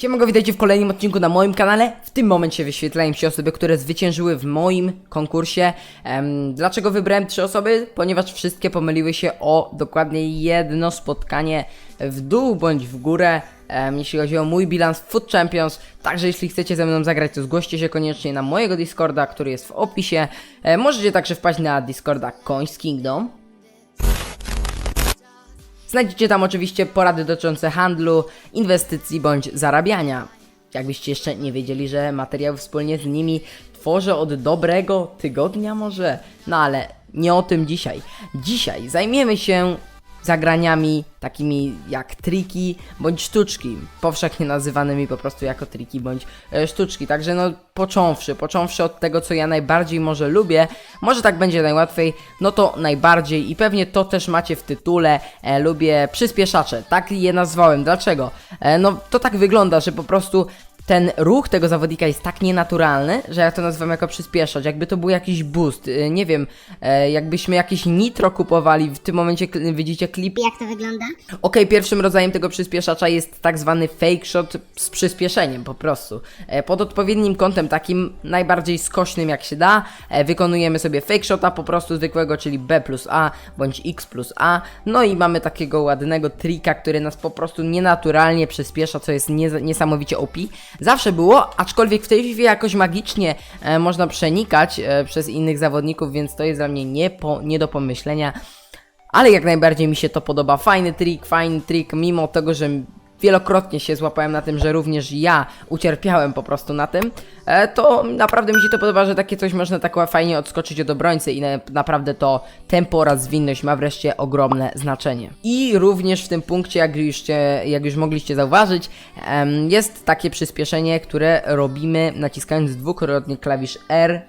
Siemego, witajcie w kolejnym odcinku na moim kanale. W tym momencie wyświetlają się osoby, które zwyciężyły w moim konkursie. Em, dlaczego wybrałem trzy osoby? Ponieważ wszystkie pomyliły się o dokładnie jedno spotkanie w dół bądź w górę. Em, jeśli chodzi o mój bilans Food Champions, także jeśli chcecie ze mną zagrać, to zgłoście się koniecznie na mojego Discorda, który jest w opisie. E, możecie także wpaść na Discorda Coins Kingdom. Znajdziecie tam oczywiście porady dotyczące handlu, inwestycji bądź zarabiania. Jakbyście jeszcze nie wiedzieli, że materiał wspólnie z nimi tworzę od dobrego tygodnia może? No ale nie o tym dzisiaj. Dzisiaj zajmiemy się zagraniami takimi jak triki bądź sztuczki, powszechnie nazywanymi po prostu jako triki bądź e, sztuczki. Także no począwszy, począwszy od tego co ja najbardziej może lubię, może tak będzie najłatwiej, no to najbardziej i pewnie to też macie w tytule, e, lubię przyspieszacze, tak je nazwałem. Dlaczego? E, no to tak wygląda, że po prostu ten ruch tego zawodnika jest tak nienaturalny, że ja to nazywam jako przyspieszać. Jakby to był jakiś boost. y, Nie wiem, e, jakbyśmy jakieś nitro kupowali. W tym momencie widzicie klip. Jak to wygląda? Okej, pierwszym rodzajem tego przyspieszacza jest tak zwany fake shot z przyspieszeniem po prostu. E, Pod odpowiednim kątem, takim najbardziej skośnym jak się da, e, wykonujemy sobie fake shota po prostu zwykłego, czyli B plus A bądź X plus A. No i mamy takiego ładnego trika, który nas po prostu nienaturalnie przyspiesza, co jest nie, niesamowicie OP. Zawsze było, aczkolwiek w tej chwili jakoś magicznie e, można przenikać e, przez innych zawodników, więc to jest dla mnie nie, po, nie do pomyślenia. Ale jak najbardziej mi się to podoba. Fajny trik, fajny trik, mimo tego, że wielokrotnie się złapałem na tym, że również ja ucierpiałem po prostu na tym, e, to naprawdę mi się to podoba, że takie coś można tak fajnie odskoczyć od obrońcy i na, naprawdę to tempo oraz zwinność ma wreszcie ogromne znaczenie. I również w tym punkcie, jak już, jak już mogliście zauważyć, jest takie przyspieszenie, które robimy naciskając dwukrotnie klawisz R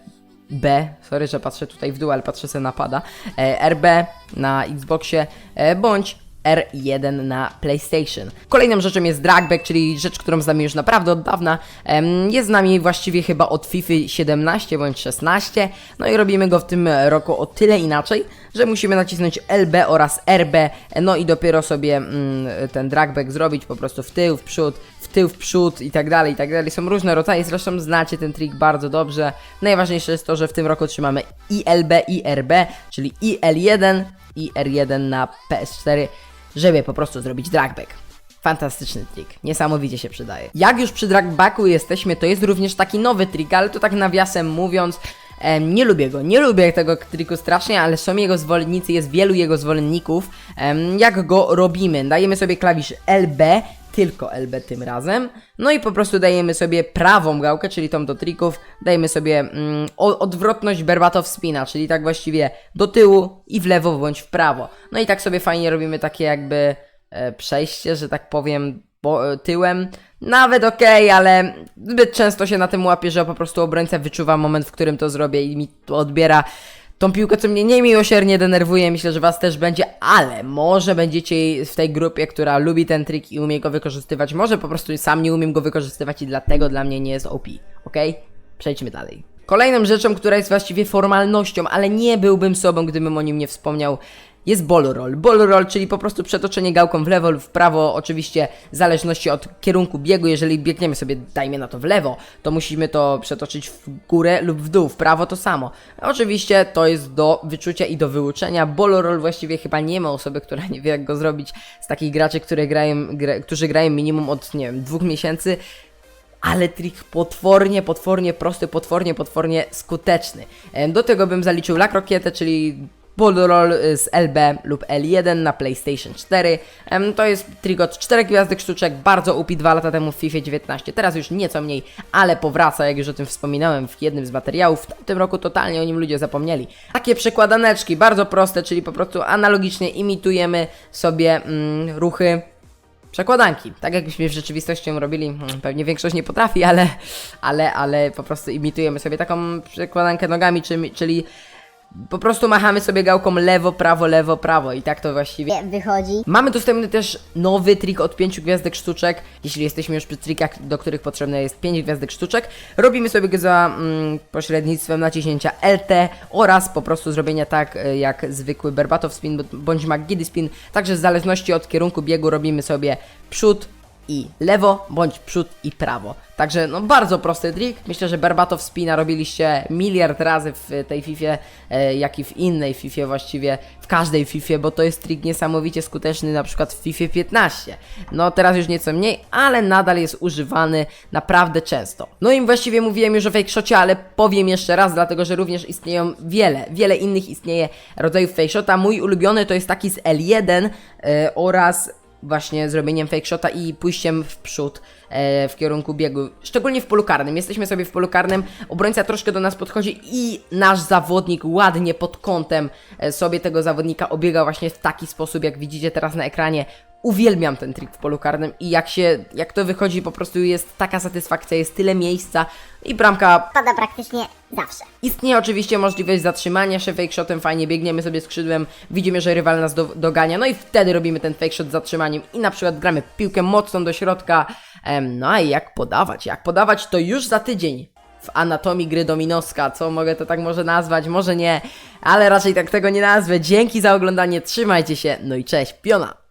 B, sorry, że patrzę tutaj w dół, ale patrzę sobie napada, e, RB na Xboxie, e, bądź R1 na PlayStation. Kolejną rzeczą jest dragback, czyli rzecz, którą znamy już naprawdę od dawna. Jest z nami właściwie chyba od FIFA 17 bądź 16. No i robimy go w tym roku o tyle inaczej, że musimy nacisnąć LB oraz RB, no i dopiero sobie mm, ten dragback zrobić po prostu w tył, w przód, w tył, w przód i tak dalej, i tak dalej. Są różne rodzaje, zresztą znacie ten trik bardzo dobrze. Najważniejsze jest to, że w tym roku trzymamy ILB i RB, czyli IL1 i R1 na PS4, żeby po prostu zrobić dragback. Fantastyczny trik, niesamowicie się przydaje. Jak już przy dragbacku jesteśmy, to jest również taki nowy trik, ale to tak nawiasem mówiąc, nie lubię go, nie lubię tego triku strasznie, ale są jego zwolennicy, jest wielu jego zwolenników. Jak go robimy? Dajemy sobie klawisz LB, tylko LB tym razem. No i po prostu dajemy sobie prawą gałkę, czyli tą do trików, dajemy sobie mm, odwrotność Berbatov spina, czyli tak właściwie do tyłu i w lewo bądź w prawo. No i tak sobie fajnie robimy takie jakby e, przejście, że tak powiem, bo, e, tyłem. Nawet okej, ale zbyt często się na tym łapię, że po prostu obrońca wyczuwa moment, w którym to zrobię i mi to odbiera tą piłkę, co mnie niemiłosiernie denerwuje, myślę, że was też będzie, ale może będziecie w tej grupie, która lubi ten trik i umie go wykorzystywać, może po prostu sam nie umiem go wykorzystywać i dlatego dla mnie nie jest OP, ok? Przejdźmy dalej. Kolejną rzeczą, która jest właściwie formalnością, ale nie byłbym sobą, gdybym o nim nie wspomniał, jest ball roll. Ball roll, czyli po prostu przetoczenie gałką w lewo lub w prawo, oczywiście w zależności od kierunku biegu. Jeżeli biegniemy sobie, dajmy na to w lewo, to musimy to przetoczyć w górę lub w dół, w prawo to samo. Oczywiście to jest do wyczucia i do wyuczenia. Ball roll właściwie chyba nie ma osoby, która nie wie jak go zrobić z takich graczy, które grają, gra, którzy grają minimum od, nie wiem, dwóch miesięcy ale trik potwornie, potwornie prosty, potwornie, potwornie skuteczny. Em, Do tego bym zaliczył La Croquietę, czyli Bull Roll z LB lub L1 na PlayStation 4. Em, To jest trik od 4 gwiazdek sztuczek, bardzo upi 2 lata temu w FIFA 19, teraz już nieco mniej, ale powraca, jak już o tym wspominałem w jednym z materiałów. W tym roku totalnie o nim ludzie zapomnieli. Takie przekładaneczki, bardzo proste, czyli po prostu analogicznie imitujemy sobie mm, ruchy przekładanki. Tak jakbyśmy w rzeczywistości robili, hmm, pewnie większość nie potrafi, ale, ale, ale po prostu imitujemy sobie taką przekładankę nogami, czyli po prostu machamy sobie gałką lewo, prawo, lewo, prawo i tak to właściwie Wychodzi. Mamy dostępny też nowy trik od 5 gwiazdek sztuczek. Jeśli jesteśmy już przy trikach, do których potrzebne jest 5 gwiazdek sztuczek, robimy sobie go za mm, pośrednictwem naciśnięcia LT oraz po prostu zrobienia tak e, jak zwykły Berbatov spin bądź McGiddy spin. Także w zależności od kierunku biegu robimy sobie przód, i lewo, bądź przód i prawo. Także no bardzo prosty trik. Myślę, że Berbatov Spina robiliście miliard razy w tej Fifie, jak i w innej Fifie właściwie, w każdej Fifie, bo to jest trik niesamowicie skuteczny na przykład w Fifie 15. No teraz już nieco mniej, ale nadal jest używany naprawdę często. No i właściwie mówiłem już o fake shocie, ale powiem jeszcze raz, dlatego że również istnieją wiele, wiele innych istnieje rodzajów fake shota. Mój ulubiony to jest taki z L1 e, oraz właśnie zrobieniem fake shota i pójściem w przód e, w kierunku biegu, szczególnie w polu karnym. Jesteśmy sobie w polu karnym, obrońca troszkę do nas podchodzi i nasz zawodnik ładnie pod kątem e, sobie tego zawodnika obiega właśnie w taki sposób, jak widzicie teraz na ekranie. Uwielbiam ten trik w polu karnym i jak się, jak to wychodzi, po prostu jest taka satysfakcja, jest tyle miejsca i bramka pada praktycznie zawsze. Istnieje oczywiście możliwość zatrzymania się fake shotem, fajnie biegniemy sobie skrzydłem, widzimy, że rywal nas do, dogania, no i wtedy robimy ten fake shot z zatrzymaniem i na przykład gramy piłkę mocną do środka. No a jak podawać? Jak podawać to już za tydzień w anatomii gry dominowska, co mogę to tak może nazwać, może nie, ale raczej tak tego nie nazwę. Dzięki za oglądanie, trzymajcie się, no i cześć, piona!